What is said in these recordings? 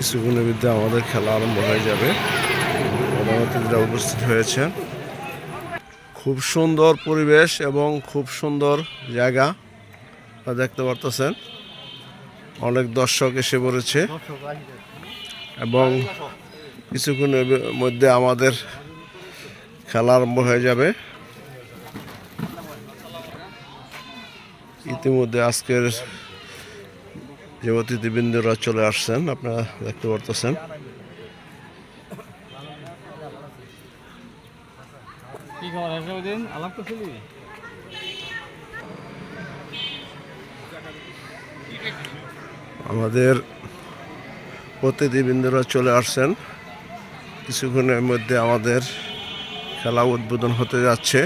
কিছুক্ষণের মধ্যে আমাদের খেলা আরম্ভ হয়ে যাবে। অতিথিরা উপস্থিত হয়েছেন, খুব সুন্দর পরিবেশ এবং খুব সুন্দর জায়গা দেখতে পারতেছেন। অনেক দর্শক এসে পড়েছে এবং কিছুক্ষণের মধ্যে আমাদের খেলা আরম্ভ হয়ে যাবে। ইতিমধ্যে আজকের যে অতিথিবৃন্দরা চলে আসছেন আপনারা দেখতে পারতেছেন। আমাদের অতিথিবৃন্দরা চলে আসছেন। কিছুক্ষণের মধ্যে আমাদের খেলা উদ্বোধন হতে যাচ্ছে।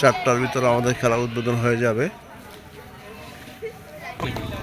চারটার ভিতরে আমাদের খেলা উদ্বোধন হয়ে যাবে। Thank you.